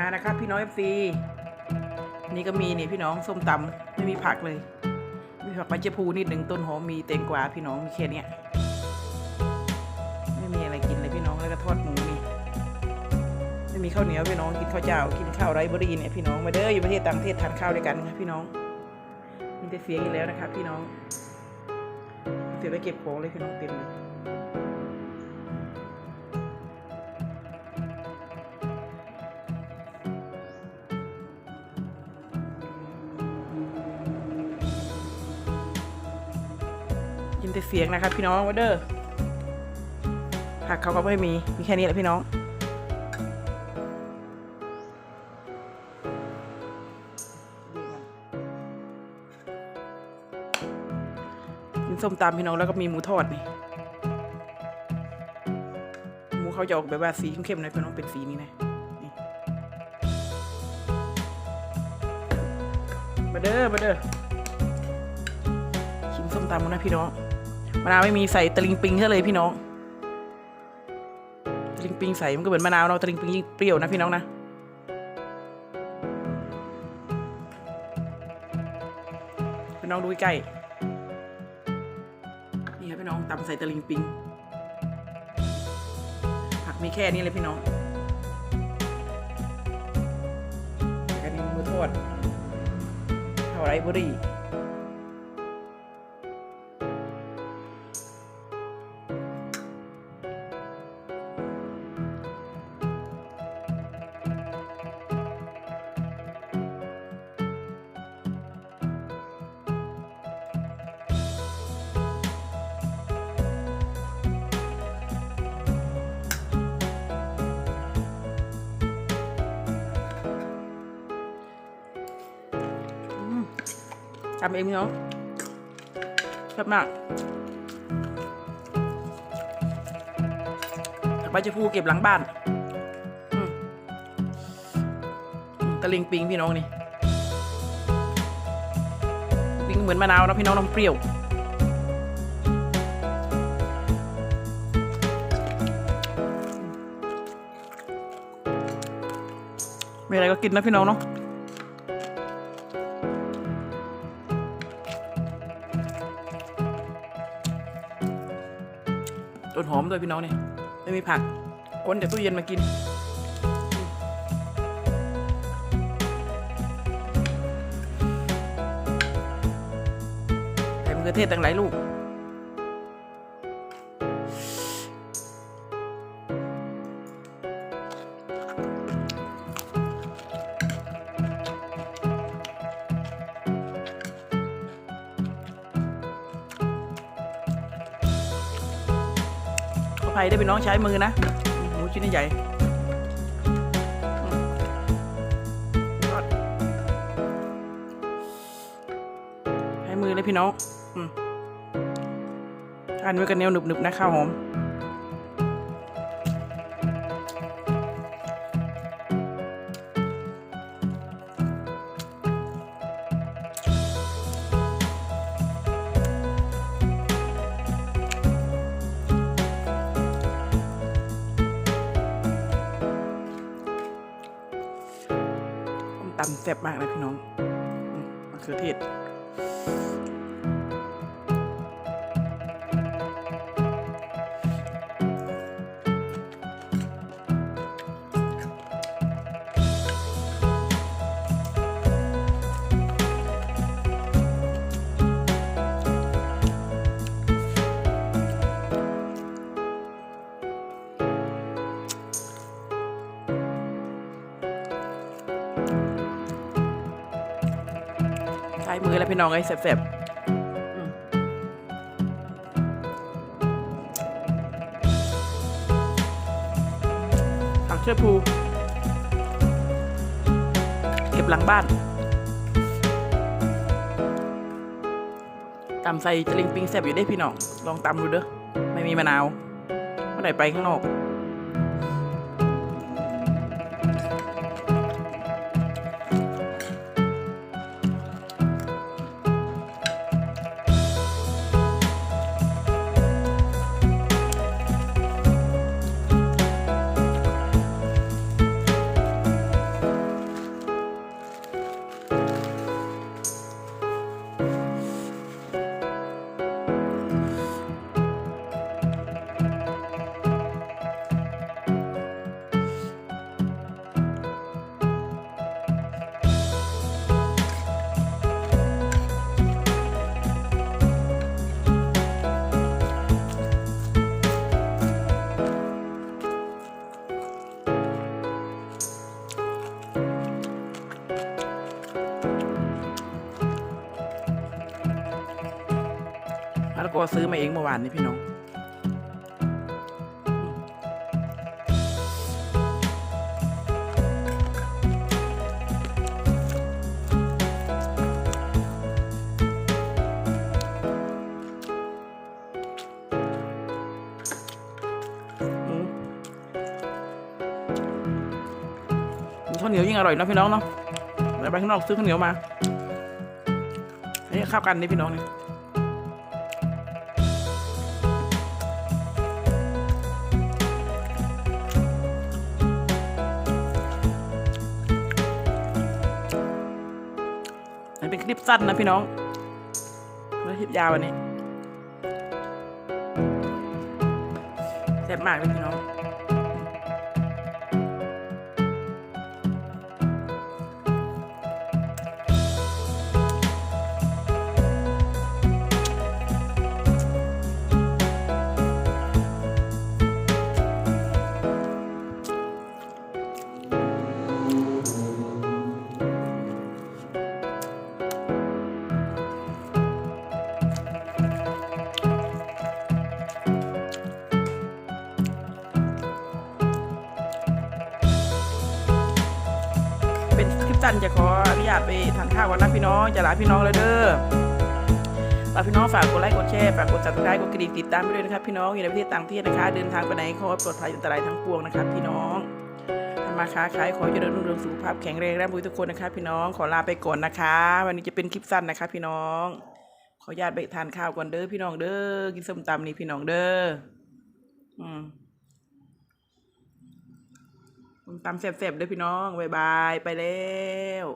านะครับ พี่น้องเอฟซีนี่ก็มีนี่พี่น้องส้มตำไม่มีผักเลย มีผักใบเจพูนิดหนึ่งต้นหอมมีแตงกวาพี่น้องมีแค่เนี้ยไม่มีอะไรกินเลยพี่น้องแล้วก็ทอดหมูนี่ไม่มีข้าวเหนียวพี่น้องกินข้าวเจ้ากินข้าวไรเบอรี่เนี่ยพี่น้องมาเด้ออยู่ประเทศต่างประเทศทานข้าวด้วยกันนะพี่น้องมีแต่เสียงอีกแล้วนะครับพี่น้องเสียไปเก็บของเลยพี่น้องเต็มเลย นแต่เสียงนะครับพี่น้องวเดอร์ผักเขาก็ไม่มี มีแค่นี้แหละพี่น้อง กินส้มตำพี่น้องแล้วก็มีหมูทอดนี่ หมูเขาจะออกแบบว่าสีเข้มๆหนะพี่น้องเป็นสีนี้นะนมาเด้อมาเด้อชิมส้มตำกันนะพี่น้องะนาวไม่มีใส่ตะลิงปิงซะเลยพี่น้องตะลิงปิงใส่มันก็เหมือนมะนาวเนาะตะลิงปิงยิ่งเปรี้ยวนะพี่น้องนะพี่น้องดูใกล้นี่ครับพี่น้องตำใส่ตะลิงปิงผักมีแค่นี้เลยพี่น้องแค่นี้มือทอดเท่าไรบุรี ทำเองพี่น้องชอบมากผักใบชะพูเก็บหลังบ้านอืมอืมตะลิงปิงพี่น้องนี่ปิงเหมือนมะนาวนะพี่น้องน้ำเปรี้ยวมีอะไรก็กินนะพี่น้องเนาะ ต้นหอมด้วยพี่น้องเนี่ยไม่มีผักก้นจากตู้เย็นมากิน ใส่มะเขือเทศตั้งหลายลูก ภัยได้เป็นน้องใช้มือนะหมูชิ้นใหญ่ใช้มือเลยพี่น้องอทานไว้กันเหนียวหนึบๆนะข้าวหอม ซ่บมากเลยพี่น้องมมะเขือเทศ มือแล้วพี่น้องไอ้แซ่บๆผักเชือพูเก็บหลังบ้านตำใส่ตะลิงปิงแซ่บอยู่ได้พี่น้อง ลองตำดูเด้อ ไม่มีมะนาวเมื่อไหร่ไปข้างนอก ก็ซื้อมาเองเมื่อวานนี้พี่น้องข้าวเหนียวยิ่งอร่อยนะพี่น้องเนาะไปข้างนอกซื้อข้าวเหนียวมานนี้ข้าวกันนี่พี่น้องนี่ คลิปสั้นนะพี่น้องไม่คลิปยาววันนี้แซ่บมากเลยพี่น้อง เป็นคลิปสั้นจะขออนุญาตไปทานข้าวก่อนนพี่น้องจะลาพี่น้องเลยเด้อฝากพี่น้องฝากกดไลค์กดแชร์ฝากกด subscribe กดกระดิ่งติดตามไปด้วยนะครับพี่น้องอยู่ในประเทศต่างประเทศนะคะ เดินทางไปไหนขอปลอดภัยอันตรายทั้งปวงนะครับพี่น้องทำมาค้าขายขอเจริญรุ่งเรืองสุขภาพแข็งแรงร่ำรวยทุกคนนะคะพี่น้องขอลาไปก่อนนะคะ วันนี้จะเป็นคลิปสั้นนะคะ พี่น้อง ขออนุญาตไปทานข้าวก่อนเด้อพี่น้องเด้อกินส้มตำนี่พี่น้องเด้ออืม ตำแสบๆเด้อพี่น้อง บ๊ายบาย ไปแล้ว